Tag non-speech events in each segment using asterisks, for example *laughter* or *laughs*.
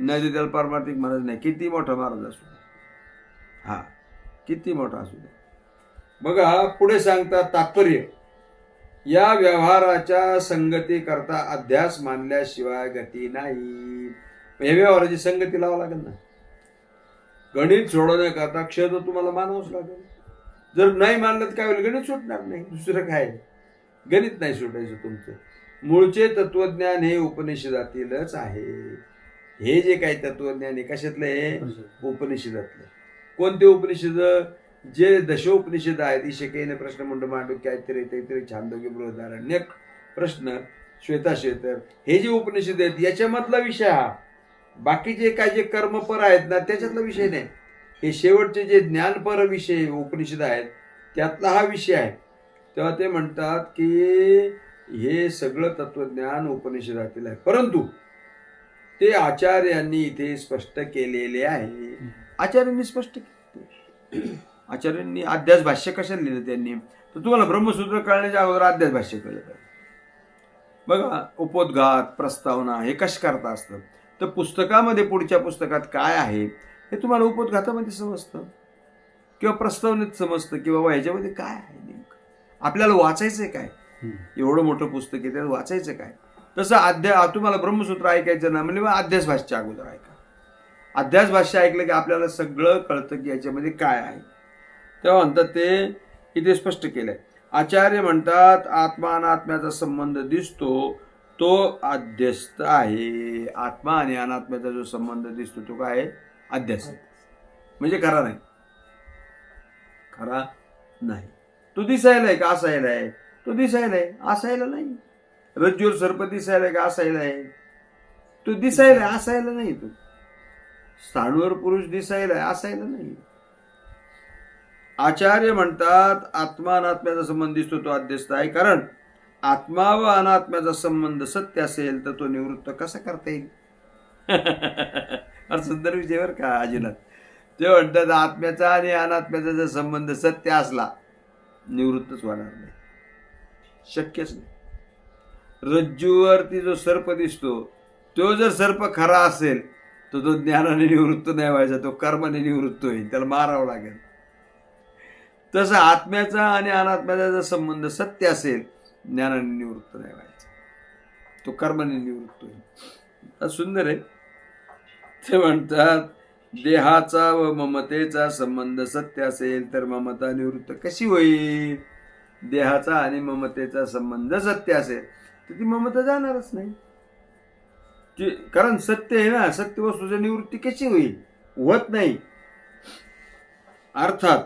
नाही तर त्याला पारमार्थिक महाराज नाही. किती मोठा महाराज असू दे. हा किती मोठा असू दे. बघा पुढे सांगतात तात्पर्य. या व्यवहाराच्या संगती करता अध्यास मानल्याशिवाय गती नाही. हे व्यवहाराची संगती लावा लागेल ना. गणित सोडवण्याकरता क्षेत्र तुम्हाला मानावंच लागेल. जर नाही मानलं तर काय होईल? गणित सुटणार नाही. दुसरं काय? गणित नाही सुटायचं तुमचं. मूळचे तत्वज्ञान हे उपनिषदातीलच आहे. हे जे काही तत्वज्ञान आहे कशातलं आहे? उपनिषदातलं. कोणते उपनिषद? जे दशोपनिषद आहेत ईशकेने प्रश्न मंड मांडू काहीतरी काहीतरी छांदोग्य बृहदारण्यक प्रश्न श्वेताश्वेतर हे जे उपनिषद आहेत याच्यामधला विषय हा. बाकीचे काय जे कर्मपर आहेत ना त्याच्यातला विषय नाही. हे शेवटचे जे ज्ञानपर विषय उपनिषद आहेत त्यातला हा विषय आहे. तेव्हा ते म्हणतात की हे सगळं तत्वज्ञान उपनिषदातील आहे. परंतु ते आचार्यांनी इथे स्पष्ट केलेले आहे. आचार्यांनी स्पष्ट केले. आचार्यांनी अध्यास भाष्य कशाला लिहिलं त्यांनी? तर तुम्हाला ब्रह्मसूत्र कळण्याच्या अगोदर अध्यास भाष्य कळलं. पाहिजे बघा उपोद्घात प्रस्तावना हे कशा करता असतं? तर पुस्तकामध्ये पुढच्या पुस्तकात काय आहे हे तुम्हाला उपोद्घातामध्ये समजतं. किंवा प्रस्तावनेत समजतं की बाबा ह्याच्यामध्ये काय आहे नेमकं? आपल्याला वाचायचंय काय? एवढं मोठं पुस्तक आहे त्यात वाचायचं काय? तसं अध्या तुम्हाला ब्रह्मसूत्र ऐकायचं ना म्हणजे मग अध्यास भाष्य अगोदर ऐका. अध्यास भाष्य ऐकलं की आपल्याला सगळं कळतं की याच्यामध्ये काय आहे. तेव्हा म्हणतात ते इथे स्पष्ट केलंय. आचार्य म्हणतात आत्मा अनात्म्याचा संबंध दिसतो तो अध्यस्त आहे. आत्मा आणि अनात्म्याचा जो संबंध दिसतो तो काय आहे? अध्यास म्हणजे खरा नाही. खरा नाही. तो दिसायला आहे का असायला आहे तो दिसायला आहे असायला नाही. रज्जूर सर्प दिसायला का असायला आहे. तो दिसायला आहे असायला नाही तो. स्थानवर पुरुष दिसायला आहे असायला नाही. आचार्य म्हणतात आत्मा अनात्म्याचा संबंध दिसतो तो अध्यस्त आहे. कारण आत्मा व अनात्म्याचा संबंध सत्य असेल तर तो निवृत्त कसा करता येईल? *laughs* फार सुंदर विजयवर का अजिनाथ ते म्हणतात आत्म्याचा आणि अनात्म्याचा जर संबंध सत्य असला निवृत्तच होणार नाही. शक्यच नाही. रज्जूवरती जो सर्प दिसतो तो जर सर्प खरा असेल तर तो ज्ञानाने निवृत्त नाही व्हायचा तो कर्माने निवृत्त होईल त्याला मारावं लागेल. तसं आत्म्याचा आणि अनात्म्याचा जर संबंध सत्य असेल ज्ञानाने निवृत्त नाही व्हायचा. तो कर्माने निवृत्त होईल. सुंदर आहे. ते म्हणतात देहाचा व ममतेचा संबंध सत्य असेल तर ममता निवृत्त कशी होईल? देहाचा आणि ममतेचा संबंध सत्य असेल तर ती ममता जाणारच नाही. ती- कारण सत्य आहे ना सत्य वस्तूची निवृत्ती कशी होईल? होत नाही. अर्थात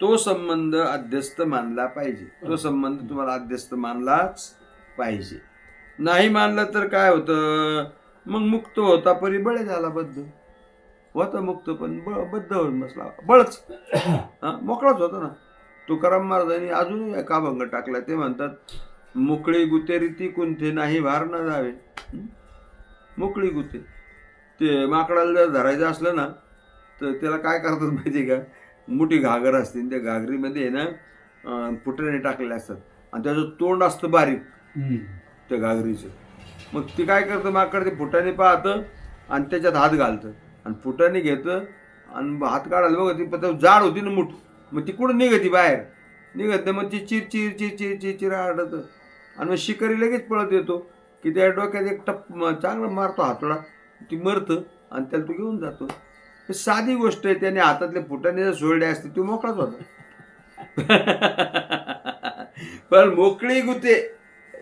तो संबंध अध्यस्त मानला पाहिजे. तो संबंध तुम्हाला अध्यस्त मानलाच पाहिजे. नाही मानला तर काय होतं? मग मुक्त होता परी बळे झाला बद्ध. होता मुक्त पण ब- बद्ध होऊन बसला. बळच. *coughs* हा मोकळाच होता ना. तुकाराम महाराजांनी अजूनही एक अभंग टाकला. ते म्हणतात मोकळी गुते रीती कुंथे नाही भार न जावे हं? मोकळी गुते ते माकडाला जर धरायचं असलं ना तर त्याला काय करतात माहिती का मोठी घागर असते आणि त्या घागरीमध्ये ना अं, फुटणे टाकलेले असतात आणि त्याचं तोंड असतं बारीक त्या घागरीचं मग ती काय करतं माकड ते फुटाने पाहतं आणि त्याच्यात हात घालतं आणि फुटाने घेतं आणि हात काढायला बघ ती पण जाड होती ना मुठ मग ती कुठं निघती बाहेर निघत नाही मग ती चिर चिर चिर चिर चिर चिर आडतं आणि मग शिकारी लगेच पळत येतो की त्या डोक्यात एक टप चांगला मारतो हातोडा ती मरतं आणि त्याला तो घेऊन जातो. हे साधी गोष्ट आहे त्याने हातातले फुटाने जर सोडले असते ती मोकळाच होता. *laughs* पण मोकळी गुते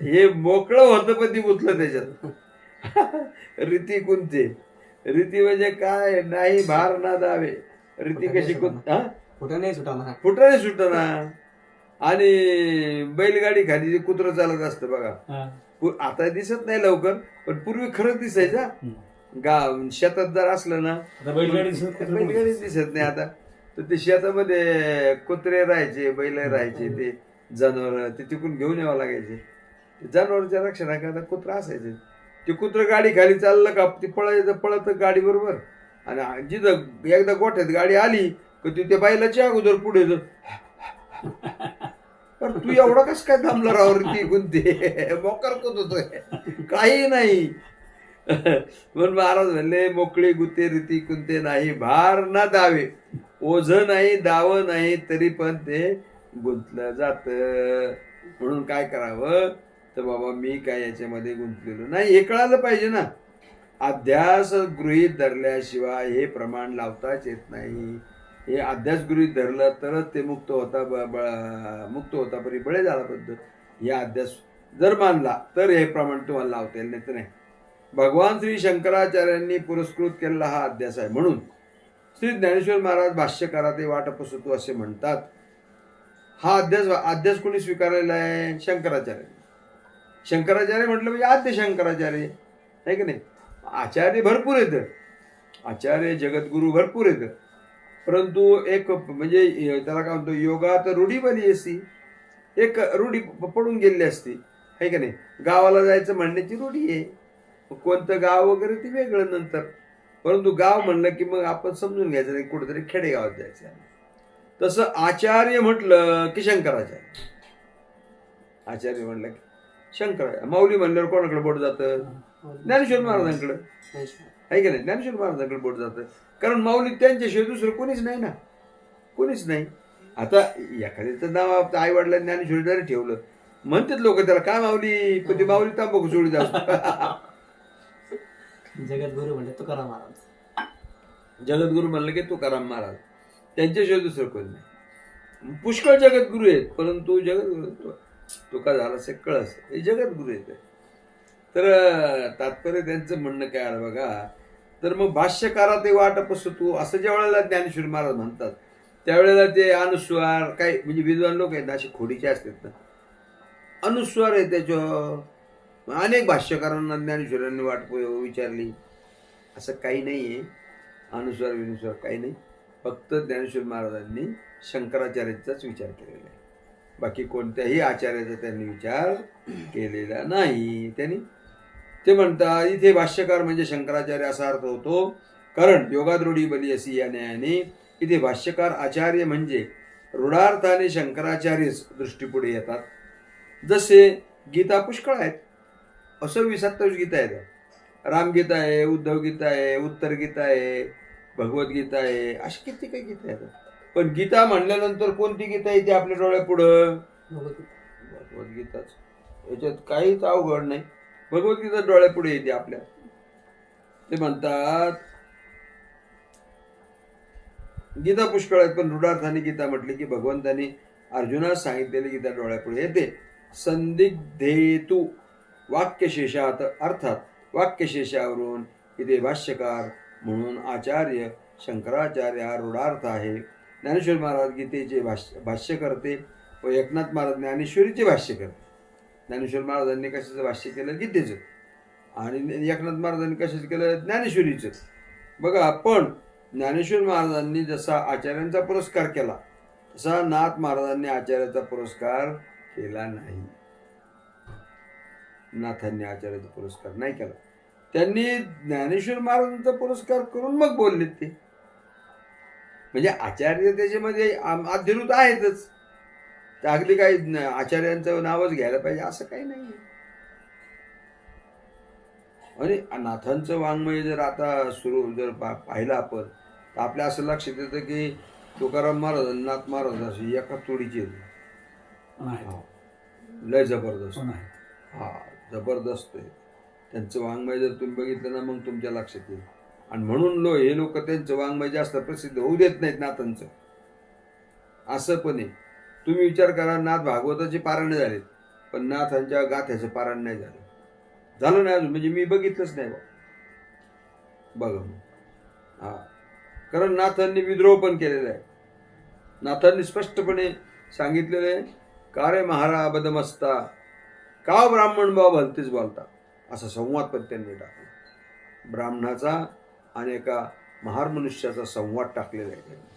हे मोकळं होतं पण ती गुंतलं त्याच्यात. *laughs* रीती कुंते रीती म्हणजे काय? नाही भार ना दावे. रीती कशी हा? नाही सुटाना फुटाने सुटना आणि बैलगाडी खाली जे कुत्रं चालत असतं बघा. पु- आता दिसत नाही लवकर पण पूर्वी खरंच दिसायचा गा शेतात जर असलं ना बैलगाडी दिसत कुत्रं पण बैलगाडी दिसत. नाही आता. तर ते शेतामध्ये कुत्रे राहायचे बैल राहायचे ते जनावर ते तिकडून घेऊन यावं लागायचे. ते जनावरच्या रक्षणाकरता कुत्र असायचे. ते कुत्र गाडी खाली चाललं का ते पळायचं पळत गाडी बरोबर. आणि जिथं एकदा गोठ्यात गाडी आली का ती त्या बैलाच्या अगोदर पुढे जाऊन *laughs* पण तू एवढा कस काय थांबला राव ती? गुंते मोकर होतोय. काही नाही. *laughs* म्हणून महाराज म्हणले मोकळी गुते रीती कुंते नाही भार ना दावे. ओझ नाही दाव नाही तरी पण ते गुंतलं जात. म्हणून काय करावं? तर बाबा मी काय याच्यामध्ये गुंतलेलो नाही. हे कळालं पाहिजे ना. अध्यास गृहीत धरल्याशिवाय हे प्रमाण लावताच येत नाही. हे अध्यास गृहीत धरलं तरच ते मुक्त होता ब- ब- मुक्त होता परी बळे झाला पद्धत. हे अध्यास जर मानला तर हे प्रमाण तुम्हाला लावता येईल नाही तर नाही. भगवान श्री शंकराचार्यांनी पुरस्कृत केलेला हा अध्यास आहे. म्हणून श्री ज्ञानेश्वर महाराज भाष्यकारात वाटपसुतू असे म्हणतात. हा अध्यास अध्यास कोणी स्वीकारलेला आहे? शंकराचार्य. शंकराचार्य म्हटलं म्हणजे आद्य शंकराचार्य. आहे की नाही? आचार्य भरपूर येतं आचार्य जगद्गुरू भरपूर येतं परंतु एक म्हणजे त्याला काय म्हणतो योगात रूढी बनली असती. एक रूढी पडून गेलेली असती. आहे का नाही? गावाला जायचं म्हणण्याची रूढी आहे. कोणतं गाव वगैरे ते वेगळं नंतर. परंतु गाव म्हणलं की मग आपण समजून घ्यायचं नाही कुठेतरी खेडेगावात जायचं आहे. तसं आचार्य म्हटलं की शंकराचार्य. आचार्य म्हणलं की शंकर माऊली म्हणल्यावर कोणाकडे बोट जातं? ज्ञानेश्वर महाराजांकडं. आहे का नाही? ज्ञानेश्वर महाराजांकडे बोट जातं कारण माऊली त्यांच्याशिवाय दुसरं कोणीच नाही ना। कोणीच नाही। आता एखाद्याचं नाव आई वडिलांनी ज्ञानेश्वर जरी ठेवलं. म्हणतात लोक त्याला काय माऊली? पण ती माऊली तांबाखू सोडी जास्त जगद्गुरु म्हणले तुकाराम महाराज. जगद्गुरू म्हणलं की तुकाराम महाराज. त्यांच्याशिवाय दुसरं कोण नाही. पुष्कळ जगद्गुरू आहेत परंतु जगद्गुरू तु- तुका झाला असे कळस. हे जगद्गुरू आहेत. तर तात्पर्य त्यांचं म्हणणं काय आलं बघा? तर मग भाष्यकारा ते वाटप तू असं ज्या वेळेला ज्ञानेश्वर महाराज म्हणतात त्यावेळेला ते अनुस्वार काही म्हणजे विद्वान लोक आहेत ना असे खोडीचे असतात ना. अनुस्वार आहे त्याच्यावर. अनेक भाष्यकारांना ज्ञानेश्वरांनी वाट विचारली. असं काही नाही आहे अनुस्वार विनुस्वार काही नाही. फक्त ज्ञानेश्वर महाराजांनी शंकराचार्याचाच विचार केलेला आहे. बाकी कोणत्याही आचार्याचा त्यांनी विचार केलेला नाही. त्यांनी ते म्हणतात इथे भाष्यकार म्हणजे शंकराचार्य असा अर्थ होतो कारण योगाद्रोडी बली असी या न्यायाने इथे भाष्यकार आचार्य म्हणजे रूढार्थाने शंकराचार्यच दृष्टीपुढे येतात. जसे गीता पुष्कळ आहेत असं वीस सत्तावीस गीता आहेत. रामगीता आहे उद्धव गीता आहे उत्तर गीता आहे भगवद्गीता आहे अशी किती काही गीता आहेत. पण गीता म्हणल्यानंतर कोणती गीता येते आपल्या डोळ्यापुढं? भगवद्गीताच याच्यात काहीच अवघड नाही. भगवद्गीता डोळ्यापुढे येते आपल्या. ते म्हणतात गीता पुष्कळ आहेत पण रुढार्थाने गीता म्हटली की भगवंताने अर्जुनास सांगितलेली गीता डोळ्यापुढे येते. संदिग्धेतू वाक्यशेषात अर्थात वाक्यशेषावरून इथे भाष्यकार म्हणून आचार्य शंकराचार्य हा रूढार्थ आहे. ज्ञानेश्वर महाराज गीतेचे भाष्य भाष्य करते व एकनाथ महाराज ज्ञानेश्वरीचे भाष्य करते ज्ञानेश्वर महाराजांनी कशाचं भाष्य केलं? गीतेचं. आणि एकनाथ महाराजांनी कशाचं केलं? ज्ञानेश्वरीचं. बघा पण ज्ञानेश्वर महाराजांनी जसा आचार्यांचा पुरस्कार केला तसा नाथ महाराजांनी आचार्याचा पुरस्कार केला नाही. नाथांनी आचार्याचा पुरस्कार नाही केला. त्यांनी ज्ञानेश्वर महाराजांचा पुरस्कार करून मग बोलले ते. म्हणजे आचार्य त्याच्यामध्ये आम- आहेतच. अगदी काही आचार्यांचं नावच घ्यायला पाहिजे असं काही नाही आणि नाथांचं वाङ्मय जर आता सुरू जर पा- पाहिलं आपण तर आपल्या असं लक्षात येतं की तुकाराम महाराज नाथ महाराज असे एका तोडीचे. लय जबरदस्त. हा जबरदस्त आहे. त्यांचं वाङ्मय जर तुम्ही बघितलं ना मग तुमच्या लक्षात येईल. आणि म्हणून लो हे लोक त्यांचं वाङ्मय जास्त प्रसिद्ध होऊ देत नाहीत नाथांचं. असं पण आहे. तुम्ही विचार करा नाथ भागवताचे पारायण झालेत पण नाथांच्या गाथ्याचं पारायण नाही झालं. झालं नाही अजून म्हणजे मी बघितलंच नाही बघा मग. हा. कारण नाथांनी विद्रोह पण केलेला आहे. नाथांनी स्पष्टपणे सांगितलेलं आहे का रे महारा बदमस्ता का ब्राह्मण बा भलतेच बोलता? असा संवाद पण त्यांनी टाकला. ब्राह्मणाचा आणि एका महार मनुष्याचा संवाद टाकलेला आहे त्यांनी.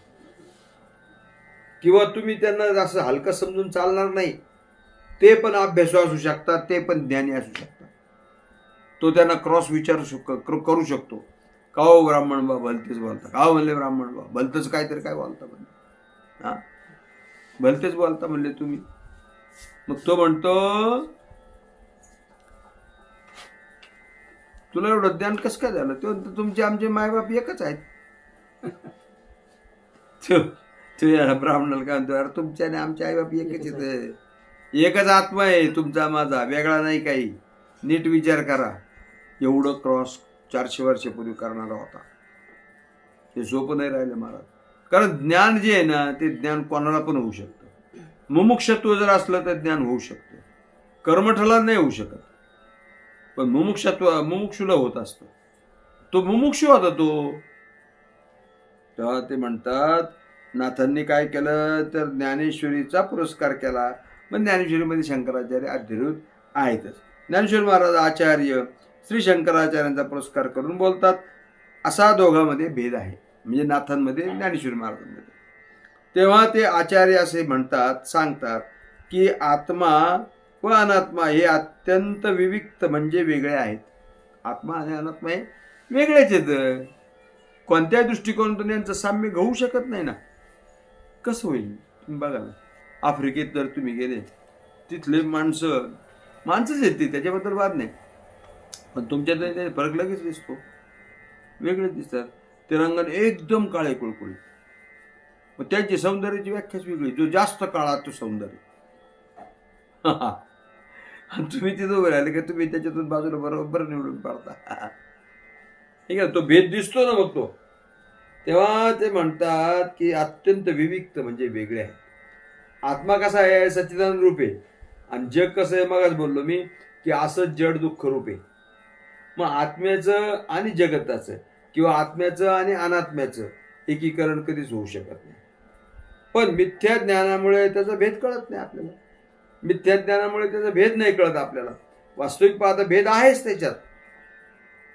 किंवा तुम्ही त्यांना असं हलकं समजून चालणार नाही ते पण अभ्यासू असू शकतात ते पण ज्ञानी असू शकतात. तो त्यांना क्रॉस विचारू शक करू करू शकतो. का हो ब्राह्मण बा भलतेच बोलता? का हो म्हणले ब्राह्मण बा? भलतंच काहीतरी काय बोलता म्हणले? हां? भलतेच बोलता म्हणले तुम्ही? मग तो म्हणतो तुला एवढं ज्ञान कसं काय झालं? ते म्हणतो, तुमचे आमचे मायबाप एकच आहेत. *laughs* ते तो याला ब्राह्मणाला काय म्हणतो अरे तुमच्या आणि आमच्या आईबाप एकच आहेत. एकच आत्मा आहे तुमचा माझा. वेगळा नाही काही. नीट विचार करा. एवढं क्रॉस चारशे वर्षापूर्वी करणारा होता. ते सोपं नाही राहिलं महाराज. कारण ज्ञान जे आहे ना ते ज्ञान कोणाला पण होऊ शकतं. मुमुक्षत्व जर असलं तर ज्ञान होऊ शकतं. कर्मठला नाही होऊ शकत. पण मुमुक्षत्व मुमुक्षुला होत असतं. तो मुमुक्षू होता तो. तेव्हा ते म्हणतात नाथांनी काय केलं? तर ज्ञानेश्वरीचा पुरस्कार केला. मग ज्ञानेश्वरीमध्ये शंकराचार्य अधिरूत आहेतच. ज्ञानेश्वर महाराज आचार्य श्री शंकराचार्यांचा पुरस्कार करून बोलतात. असा दोघांमध्ये भेद आहे. म्हणजे नाथांमध्ये ज्ञानेश्वर महाराजांमध्ये. तेव्हा ते आचार्य असे म्हणतात सांगतात की आत्मा व अनात्मा हे अत्यंत विविक्त म्हणजे वेगळे आहेत. आत्मा आणि अनात्मा हे वेगळेच आहेत. कोणत्याही दृष्टिकोनातून यांचं साम्य घेऊ शकत नाही ना? कसं होईल? तुम्ही बघा ना. आफ्रिकेत जर तुम्ही गेले तिथले माणसं माणसंच येते ते त्याच्याबद्दल वाद नाही. पण तुमच्यात ते फरक लगेच दिसतो. वेगळेच दिसतात. ते रंगाने एकदम काळे कुळकुळी मग त्यांची सौंदर्याची व्याख्याच वेगळी जो जास्त काळा तो सौंदर्य. *laughs* आणि तुम्ही तिथं उभे राहिले की तुम्ही त्याच्यातून बाजूला बरोबर निवडून पाडता. *laughs* ठीक आहे तो भेद दिसतो ना मग तो. तेव्हा ते म्हणतात की अत्यंत विविक्त म्हणजे वेगळे आहे आत्मा कसा आहे? सच्चिदान रूप. आहे आणि जग कसं आहे? मगाच बोललो मी की असं जड दुःख रूप. आहे मग आत्म्याचं आणि जगताचं किंवा आत्म्याचं आणि अनात्म्याचं एकीकरण कधीच होऊ शकत नाही. पण मिथ्या ज्ञानामुळे त्याचा भेद कळत नाही आपल्याला. मिथ्या ज्ञानामुळे त्याचा भेद नाही कळत आपल्याला. वास्तविक पाहता भेद आहेच त्याच्यात.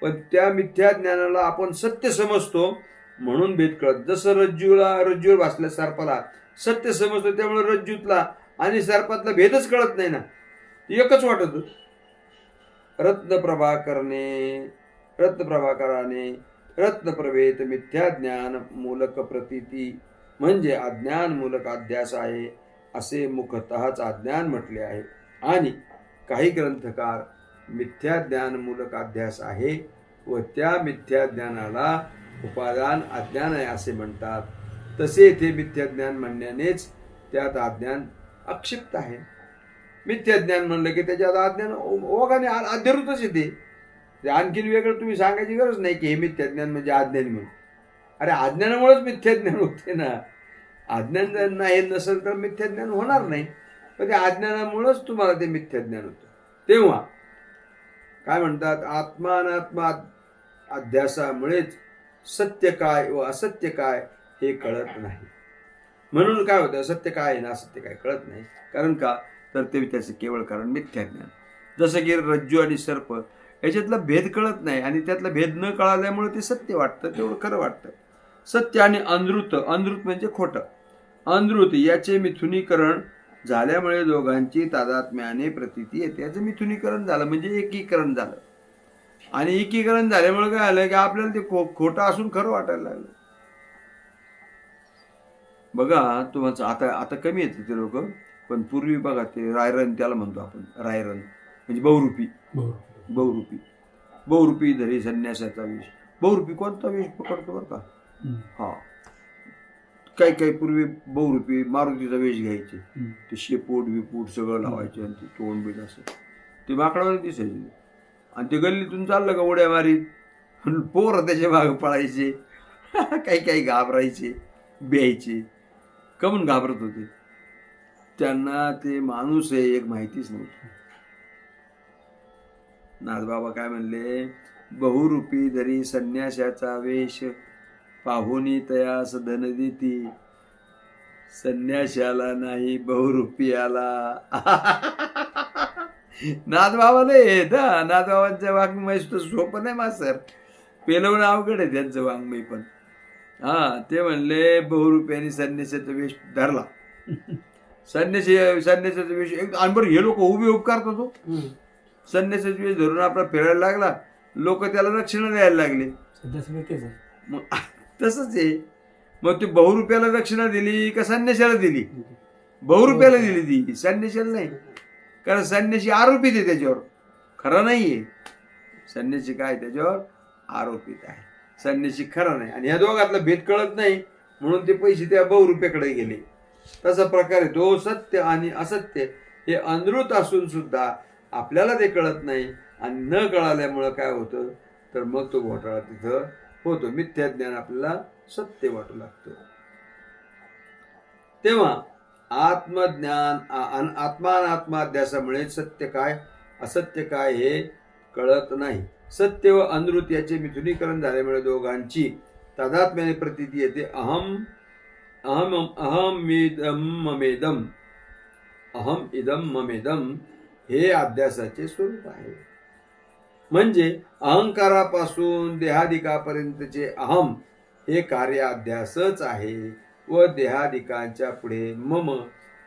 पण त्या मिथ्या ज्ञानाला आपण सत्य समजतो म्हणून भेद कळत. जसं रज्जूला रज्जूवर भासल्या सर्पाला सत्य समजतो त्यामुळे रज्जूतला आणि सर्पातला भेदच कळत नाही ना. एकच वाटत रत्नप्रभाकरणे रत्न रत्नप्रभेत मिथ्या ज्ञान मूलक प्रतीती. म्हणजे अज्ञान मूलक अध्यास आहे असे मुखतःच अज्ञान म्हटले आहे. आणि काही ग्रंथकार मिथ्या ज्ञान मूलक अध्यास आहे व त्या मिथ्या ज्ञानाला उपादान अज्ञान आहे असे म्हणतात. तसे येथे मिथ्यज्ञान म्हणण्यानेच त्यात अज्ञान अक्षिप्त आहे. मिथ्यज्ञान म्हणलं की त्याच्यात अज्ञान ओ- ओघाने आ- अध्यरूतच येते. ते आणखीन वेगळं तुम्ही सांगायची गरज नाही की हे मिथ्यज्ञान म्हणजे अज्ञान म्हणून. अरे अज्ञानामुळेच मिथ्यज्ञान होते ना. अज्ञान जर नाही नसेल तर मिथ्यज्ञान होणार नाही. पण त्या अज्ञानामुळेच तुम्हाला ते मिथ्याज्ञान होतं. तेव्हा काय म्हणतात? आत्मा अध्यासामुळेच सत्य काय व असत्य काय हे कळत नाही. म्हणून काय होतं सत्य काय आहे ना असत्य काय कळत नाही. कारण का? तर ते त्याचं केवळ कारण मिथ्याज्ञान. जसं की रज्जू आणि सर्प याच्यातला भेद कळत नाही आणि त्यातला भेद न कळाल्यामुळे ते सत्य वाटतं तेवढं खरं वाटतं. सत्य आणि अनृत अनृत म्हणजे खोटं. अनृत याचे मिथुनीकरण झाल्यामुळे दोघांची तादात्म्याने प्रतीती येते. याचं मिथुनीकरण झालं म्हणजे एकीकरण झालं. आणि एकीकरण झाल्यामुळे काय आलं की आपल्याला ते खो खोटं असून खरं वाटायला लागलं. बघा तुम्हाला आता आता कमी येते ते लोक पण पूर्वी बघा ते रायरन त्याला म्हणतो आपण रायरन म्हणजे बहुरूपी. बहुरूपी. बहुरूपी. धरी संन्यासाचा वेश बहुरूपी कोणता वेश पकडतो बरं का? हा. काही काही पूर्वी बहुरूपी मारुतीचा वेश घ्यायचे. ते शेपूट बिपूट सगळं लावायचे आणि ते तोंड बीट असं. ते माकडावर दिसायचे. आणि ते गल्लीतून चाललं का उड्या मारीत. पोरं त्याच्या मागं पळायचे. काही काही घाबरायचे ब्यायचे. कमून घाबरत होते. त्यांना ते माणूस आहे एक माहितीच नव्हती. नाथबाबा काय म्हणले? बहुरूपी जरी संन्याशाचा वेश पाहुनी तयास धन देती. संन्याशाला नाही बहुरूपी आला. *laughs* नाथबाबाला येत हा नाथबाबांच्या वाङ्मय तर सोपं नाही मास्तर. पेलवणं अवघड आहे त्यांचं वाङ्मय पण. हा ते म्हणले बहुरूपी संन्यासाचा वेश धरला. संन्यासी संन्यासाचा वेश एक आणि बरं हे लोक उभे उपकार करतो. संन्यासाचा वेश धरून आपला फिरायला लागला. लोक त्याला रक्षण द्यायला लागले. मग तसंच आहे. मग ते बहुरुपयाला दक्षिणा दिली का संन्याशाला दिली? बहुरुपयाला दिली ती. संन्याशाला नाही. कारण संन्याशी आरोपित आहे त्याच्यावर. खरं नाहीये. संन्यासी काय त्याच्यावर? आरोपित आहे. संन्यासी खरा नाही. आणि ह्या दोघातला भेद कळत नाही म्हणून ते पैसे त्या बहुरुपयाकडे गेले. तसा प्रकारे तो सत्य आणि असत्य हे अनृत असून सुद्धा आपल्याला ते कळत नाही. आणि न कळाल्यामुळं काय होतं? तर मग तो घोटाळा तिथं होतो. मिथ्या ज्ञान आपल्याला सत्य वाटू लागतं. तेव्हा आत्मज्ञान आत्मानात्माध्यासामुळे सत्य काय? असत्य काय हे कळत नाही. सत्य व अनृत याचे मिथुनीकरण झाल्यामुळे दोघांची तादात्म्याने प्रतीती येते. अहम अहम अहम मिदम ममेदम. अहम इदम ममेदम हे अभ्यासाचे स्वरूप आहे. म्हणजे अहंकारापासून देहादिकापर्यंतचे अहम हे कार्य अभ्यासच आहे. व देहाधिकांच्या पुढे मम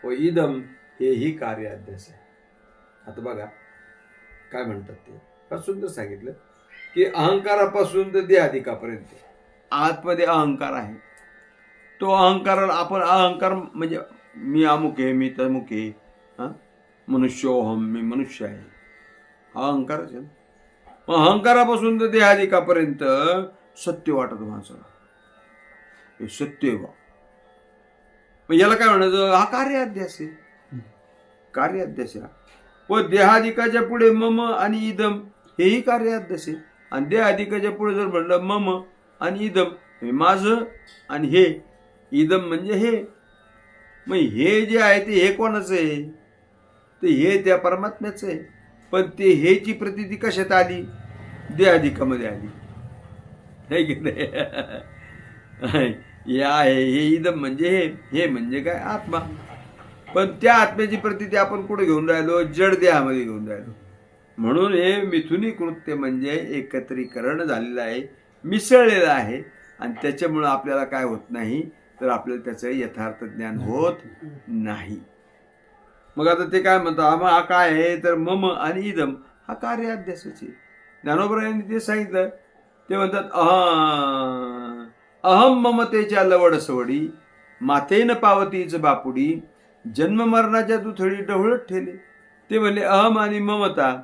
व इदम हेही कार्याध्यास आहे. आता बघा काय म्हणतात ते? फार सुंदर सांगितलं की अहंकारापासून तर देहाधिकापर्यंत. आतमध्ये अहंकार आहे. तो अहंकार आपण अहंकार म्हणजे मी अमुक आहे मी तमुक आहे हा? मनुष्योहम मी मनुष्य आहे. हा अहंकारच आहे मग अहंकारापासून तर देहाधिकापर्यंत सत्य वाटत माणसाला. सत्य आहे बा मग याला काय म्हणायचं? हा कार्याध्यास आहे. कार्याध्यास आहे व देहाधिकाच्या पुढे मम आणि इदम हेही कार्याध्यास आहे. आणि देहाधिकाच्या पुढे जर म्हणलं मम आणि इदम हे माझं आणि हे. इदम म्हणजे हे. मग हे जे आहे ते हे कोणाचं आहे? ते हे त्या परमात्म्याचं आहे. पण ते हेची प्रतिती कशात आली? देहाधिकामध्ये आली. नाही की नाही? *laughs* हे आहे हे इदम म्हणजे हे हे म्हणजे काय? आत्मा. पण त्या आत्म्याची प्रतिती आपण कुठे घेऊन राहिलो? जड देहामध्ये घेऊन राहिलो. म्हणून हे मिथुनी कृत्य म्हणजे एकत्रीकरण झालेलं आहे मिसळलेलं आहे. आणि त्याच्यामुळं आपल्याला काय होत नाही? तर आपल्याला त्याचं यथार्थ ज्ञान होत नाही. मग आता ते काय म्हणतात मग हा काय आहे? तर मम आणि इदम. हा कार्य अध्यासाचे ज्ञानोबरायांनी ते सांगितलं. ते म्हणतात अह. अहम ममतेच्या लवड सवडी मातेन पावतीच बापुडी जन्म मरणाच्या दुथडी डवळत ठेले. ते म्हणले अहम आणि ममता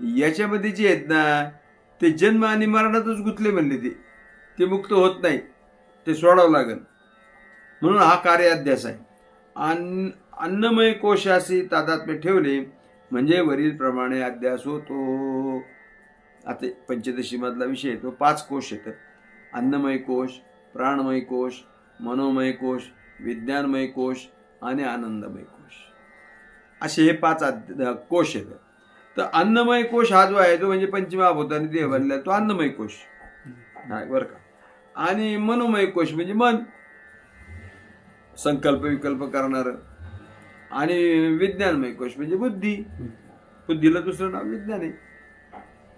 याच्यामध्ये जे आहेत ना ते जन्म आणि मरणातच गुंतले म्हणले ते. ते मुक्त होत नाही ते सोडावं लागेल. म्हणून हा कार्याध्यास आहे. अन्न अन्नमय कोशाशी तादात्म्य ठेवले म्हणजे वरील प्रमाणे अध्यास होतो. आता पंचदशीमधला विषय तो पाच कोश येतात अन्नमय कोश प्राणमय कोश मनोमय कोश विज्ञानमय कोश आणि आनंदमय कोश. असे हे पाच कोश आहेत. तर अन्नमय कोश हा जो आहे तो म्हणजे पंचमहाभूताने देह बनला तो अन्नमय कोश. बरं का? आणि मनोमय कोश म्हणजे मन. संकल्प विकल्प करणार. आणि विज्ञानमय कोश म्हणजे बुद्धी. बुद्धीला दुसरं नाव विज्ञान आहे.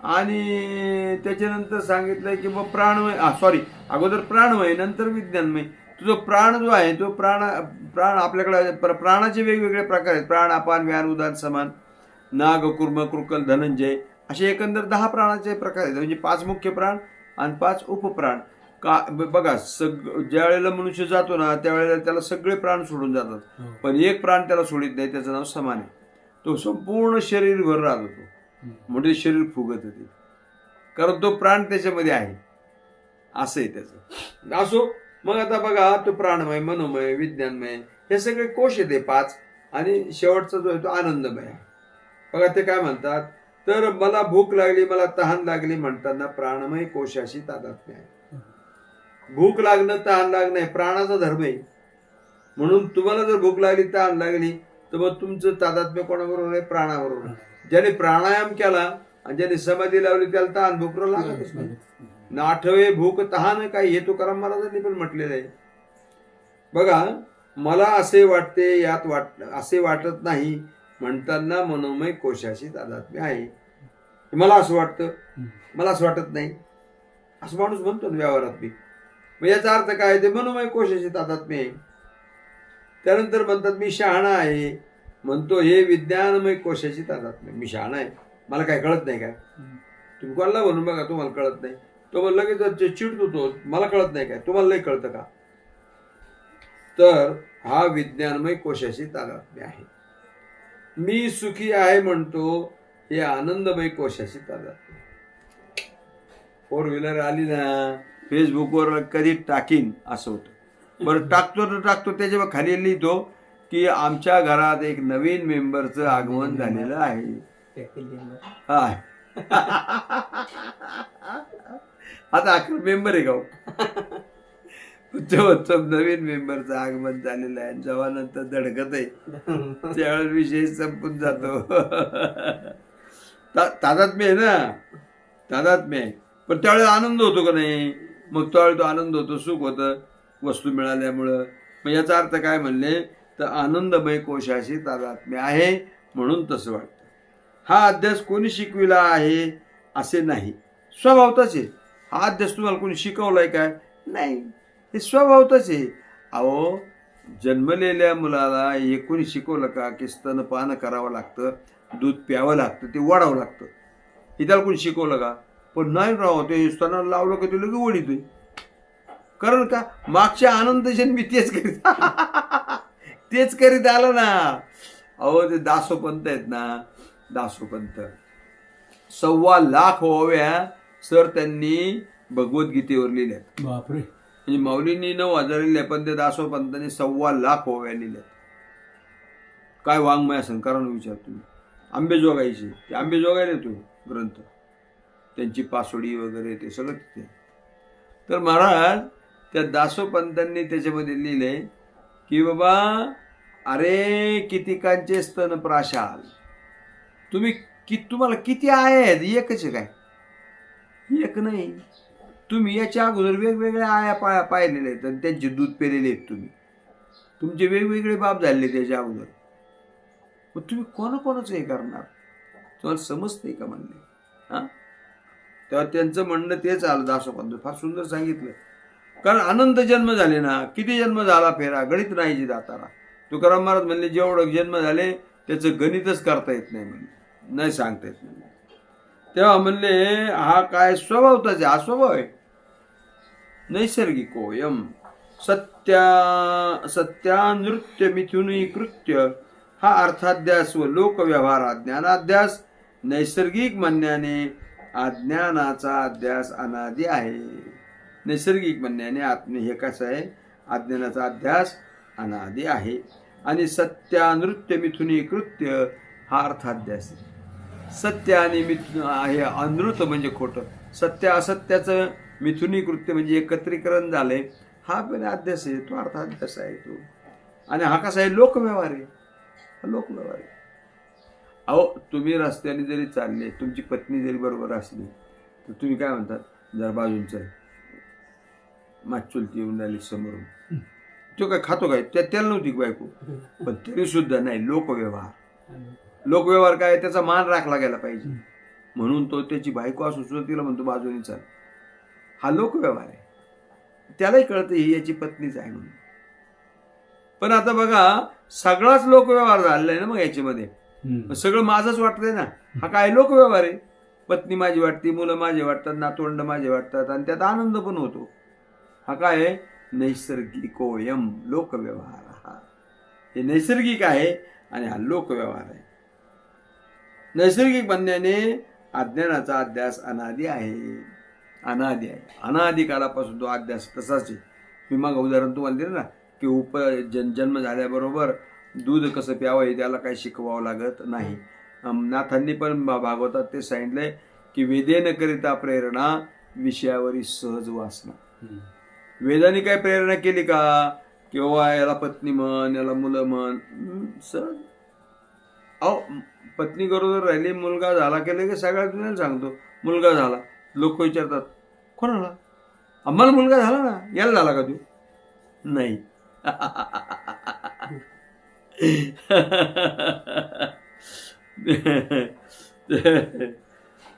आणि त्याच्यानंतर सांगितलंय की मग प्राणमय हा सॉरी अगोदर प्राणमय नंतर विज्ञानमय तुझा प्राण जो आहे तो प्राण प्राण आपल्याकडे प्र- प्राणाचे वेगवेगळे प्रकार आहेत. प्राण अपान व्यान उदान समान नाग कुर्म कृकल धनंजय असे एकंदर दहा प्राणाचे प्रकार आहेत. म्हणजे पाच मुख्य प्राण आणि पाच उपप्राण. का बघा सग ज्या वेळेला मनुष्य जातो ना त्यावेळेला त्याला सगळे प्राण सोडून जातात. पण एक प्राण त्याला सोडित नाही त्याचं नाव समान आहे. तो संपूर्ण शरीर भर राहत होतो म्हणजे शरीर फुगत होते. कारण तो प्राण त्याच्यामध्ये आहे. असं आहे त्याचं. असो मग आता बघा तो प्राणमय मनोमय विज्ञानमय हे सगळे कोश येते पाच. आणि शेवटचा जो आहे तो आनंदमय आहे. बघा ते काय म्हणतात? तर मला भूक लागली मला तहान लागली म्हणताना प्राणमय कोशाशी तादात्म्य आहे. भूक लागणं तहान लागणं हे प्राणाचा धर्म आहे. म्हणून तुम्हाला जर भूक लागली तहान लागली तर मग तुमचं तादात्म्य कोणाबरोबर आहे? प्राणाबरोबर आहे. ज्याने प्राणायाम केला आणि ज्याने समाधी लावली त्याला तहान भूक लागतच नाही. ना आठवे भूक तहान काय हे तुकाराम महाराजांनी पण म्हटलेलं आहे. बघा मला असे वाटते यात वाट असे वाटत नाही म्हणताना मनोमय कोशाशी तादात्म्य आहे. मला असं वाटतं. मला असं वाटत नाही. असं माणूस म्हणतो ना व्यवहारात बी. मग याचा अर्थ काय ते मनोमय कोशाशी तादात्म्य आहे. त्यानंतर म्हणतात मी शहाणा आहे. म्हणतो हे विज्ञानमय कोशाची तादात्म्य मी शाणा आहे. मला काय कळत नाही काय. तुम्ही कोणाला म्हणून बघा तुम्हाला कळत नाही. तो मग लगेच जे चिडतो तो मला कळत नाही काय. तुम्हाला लय कळतं का? तर हा विज्ञानमय कोशाशी तादात्म्य आहे. मी सुखी आहे म्हणतो हे आनंदमय कोशाशी तादात्म्य फोर व्हीलर आली ना फेसबुकवर कधी टाकीन असं होतं. बरं टाकतो तर टाकतो त्याच्याखाली लिहितो की आमच्या घरात एक नवीन मेंबरचं आगमन झालेलं आहे. हा आता अकरा मेंबर आहे का हो? तो नवीन मेंबरचं आगमन झालेलं आहे. जेव्हा नंतर धडकत आहे. त्यावेळेस विषय संपून जातो. तादात्म्य आहे ना? तादात्म्य आहे. पण त्यावेळेस आनंद होतो का नाही? मग त्यावेळेस तो आनंद होतो सुख होतं वस्तू मिळाल्यामुळं. मग याचा अर्थ काय म्हणले? तर आनंदमय कोशाशी तादात्म्य आहे म्हणून तसं वाटतं. हा अध्यास कोणी शिकविला आहे असे नाही. स्वभावताच आहे हा अध्यास तुम्हाला कोणी शिकवलाय काय? नाही. हे स्वभावताच आहे अहो जन्मलेल्या मुलाला हे कोणी शिकवलं का? की स्तनपान करावं लागतं दूध प्यावं लागतं ते वाढावं लागतं. हे त्याला कोणी शिकवलं का? पण नाही राव ते स्तनाला लावलं का ते लगे वडितोय कारण का? मागच्या आनंद जन्मी तेच करीत. *laughs* तेच करीत आलं ना. अहो ते दासोपंत आहेत ना. दासोपंत. सव्वा लाख ओव्या सर त्यांनी भगवद्गीतेवर लिहिल्यात बापरे. म्हणजे माऊलींनी नऊ हजार लिहिले पण ते दासोपंतांनी सव्वा लाख ओव्या लिहिल्यात काय वाङ्मय असेल कारण विचार तुम्ही. आंबेजोगाईचे ते आंबेजोगाईला तो ग्रंथ. त्यांची पासोडी वगैरे ते सगळं तिथे. तर महाराज त्या दासोपंतांनी त्याच्यामध्ये लिहिले की बाबा अरे कितिकांचे स्तन प्राशाल. तुम्ही कि तुम्हाला किती आया आहेत एकच काय? एक नाही. तुम्ही याच्या अगोदर वेगवेगळ्या आया पाया पाहिलेल्या आहेत आणि त्यांचे दूध पेलेले आहेत तुम्ही. तुमचे वेगवेगळे बाप झालेले त्याच्या अगोदर. मग तुम्ही कोणाकोणाचं हे करणार? तुम्हाला समजते का म्हणले हां? तेव्हा त्यांचं म्हणणं तेच आलं दासोपंत फार सुंदर सांगितलं. कारण अनंत जन्म झाले ना किती जन्म झाला फेरा? गणित नाही जी दातारा तुकाराम महाराज म्हणले जेवढं जन्म झाले त्याचं गणितच करता येत नाही म्हणले. नाही सांगता येत नाही. तेव्हा म्हणले हा काय स्वभावताच हा स्वभाव आहे. नैसर्गिक ओयम सत्या सत्यानृत्य मिथुनी कृत्य. हा अर्थाध्यास व लोकव्यवहार अज्ञानाध्यास. नैसर्गिक म्हणण्याने अज्ञानाचा अध्यास अनादी आहे. नैसर्गिक म्हणण्याने आत्म हे कसं आहे? अज्ञानाचा अध्यास अनादी आहे. आणि सत्यानृत्य मिथुनी कृत्य हा अर्थाध्यास सत्य आणि मिथुन हे अनृत म्हणजे खोटं. सत्य असत्याचं मिथुनी कृत्य म्हणजे एकत्रीकरण झालंय हा पण अध्यास आहे तो अर्थाध्यास आहे तो. आणि हा कसा आहे? लोकव्यवहार आहे. हा लोकव्यवहार आहे. अहो तुम्ही रस्त्याने जरी चालले तुमची पत्नी जरी बरोबर असली तर तुम्ही काय म्हणतात? जरा बाजूंचं आहे. माचुलती येऊन राहिली समोरून. तो काय खातो काय त्या त्याला नव्हती बायको. पण तरी सुद्धा नाही लोकव्यवहार. लोकव्यवहार काय त्याचा मान राखला गेला पाहिजे. म्हणून तो त्याची बायको असू सुद्धा तिला म्हणतो बाजूने चाल. हा लोकव्यवहार आहे. त्यालाही कळतं ही याची पत्नीच आहे म्हणून. पण आता बघा सगळाच लोकव्यवहार झालेला आहे ना मग याच्यामध्ये. सगळं माझंच वाटतंय ना. हा काय लोकव्यवहार आहे? पत्नी माझी वाटते मुलं माझे वाटतात नातवंड माझे वाटतात आणि त्यात आनंद पण होतो. हा काय नैसर्गिकोयम लोकव्यवहार. हा. हे नैसर्गिक आहे आणि हा लोकव्यवहार आहे. नैसर्गिक बनण्याने अज्ञानाचा अध्यास अनादी आहे. अनादी आहे. अनादी काळापासून तो अध्यास तसाच आहे. मी मग उदाहरण तुम्हाला दिलं ना की उप जन जन्म झाल्याबरोबर दूध कसं प्यावं हे त्याला काही शिकवावं लागत नाही. नाथांनी पण भागवतात ते सांगितलंय की वेदेन करिता प्रेरणा विषयावरी सहज वासना. वेदाने काय प्रेरणा केली का? किंवा याला पत्नी म्हण याला मुलं म्हण. सर अहो पत्नी गरोदर राहिली मुलगा झाला केलं की सगळ्या जुन्याला सांगतो मुलगा झाला. लोक विचारतात कोणाला? आम्हाला मुलगा झाला ना याला झाला का तू? नाही. *laughs*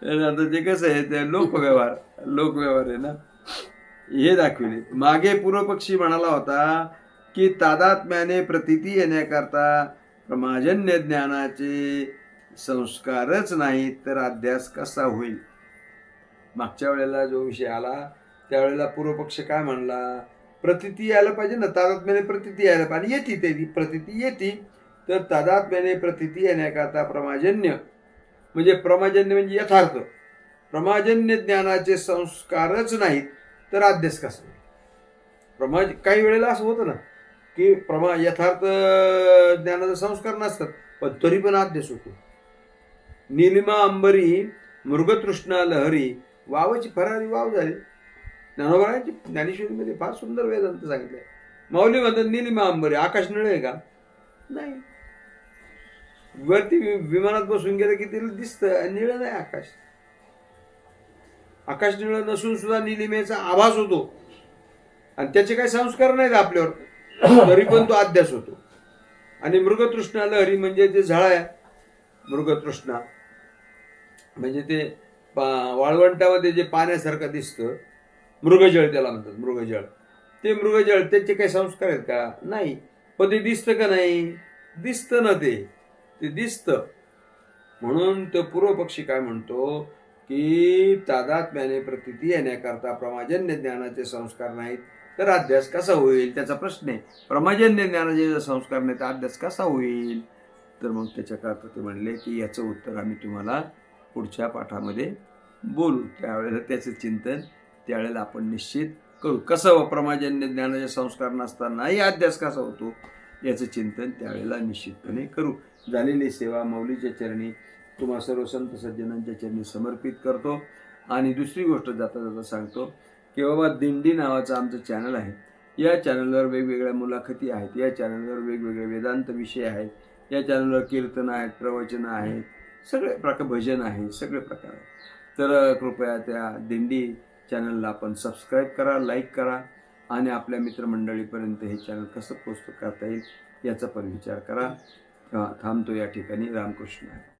आता ते कसं आहे ते लोकव्यवहार लोकव्यवहार आहे ना. हे दाखविले. मागे पूर्वपक्षी म्हणाला होता की तादात्म्याने प्रतिती येण्याकरता प्रमाजन्य ज्ञानाचे संस्कारच नाहीत तर अध्यास कसा होईल? मागच्या वेळेला जो विषय आला त्यावेळेला पूर्वपक्ष काय म्हणला? प्रतिती यायला पाहिजे ना तादात्म्याने प्रतिती यायला पाहिजे. येते ते ती प्रतिती येते तर तादात्म्याने प्रतिती येण्याकरता प्रमाजन्य. म्हणजे प्रमाजन्य म्हणजे यथार्थ. प्रमाजन्य ज्ञानाचे संस्कारच नाहीत तर आद्यस कसं प्रमा काही वेळेला असं होतं ना की प्रमा यथार्थ ज्ञानाचा संस्कार नसतात पण तरी पण आद्यस होतो. निलिमा अंबरी मृगतृष्णा लहरी वावची फरारी वाव झाली. ज्ञानोबराची ज्ञानेश्वरीमध्ये फार सुंदर वेदांत सांगितलं. माऊली म्हणतात निलिमा अंबरी आकाश निळ आहे का? नाही. वरती विमानात बसून गेलं की तिला दिसतं निळ नाही आकाश. आकाश निळ नसून सुद्धा निलिमेचा आभास होतो. आणि त्याचे काही संस्कार नाहीत आपल्यावर. *coughs* तरी पण तो अध्यास होतो. आणि मृगतृष्णा लहरी म्हणजे ते झळा आहे. मृगतृष्णा. म्हणजे ते वाळवंटामध्ये जे पाण्यासारखं दिसतं मृगजळ त्याला म्हणतात मृगजळ. ते मृगजळ त्याचे काही संस्कार आहेत का? नाही. पण ते दिसतं का नाही? दिसतं ना ते. ते दिसतं. म्हणून तो पूर्व पक्षी काय म्हणतो? की तादात्म्याने प्रतिती येण्याकरता प्रमाजन्य ज्ञानाचे संस्कार नाहीत तर अभ्यास कसा होईल? त्याचा प्रश्न आहे. प्रमाजन्य ज्ञानाचे जर संस्कार नाही तर अभ्यास कसा होईल? तर मग त्याच्याकरता ते म्हणले की याचं उत्तर आम्ही तुम्हाला पुढच्या पाठामध्ये बोलू. त्यावेळेला त्याचं चिंतन त्यावेळेला आपण निश्चित करू. कसं हो, प्रमाजन्य ज्ञानाचे संस्कार नसतानाही अभ्यास कसा होतो? याचं चिंतन त्यावेळेला निश्चितपणे करू. झालेली सेवा मौलीच्या चरणी तुम्हा सर्व संत सज्जनांच्या चरणी समर्पित करतो. आणि दुसरी गोष्ट जाता जाता सांगतो की बाबा दिंडी नावाचं आमचं चॅनल आहे. या चॅनलवर वेगवेगळ्या मुलाखती आहेत. या चॅनलवर वेगवेगळे वेदांत विषय आहेत. या चॅनलवर कीर्तन आहेत प्रवचनं आहेत. सगळे प्रकार भजन आहे. सगळे प्रकार आहेत. तर कृपया त्या दिंडी चॅनलला आपण सबस्क्राईब करा लाईक करा आणि आपल्या मित्रमंडळीपर्यंत हे चॅनल कसं पोस्ट करता येईल याचा पण विचार करा. थांबतो या ठिकाणी. रामकृष्ण आहे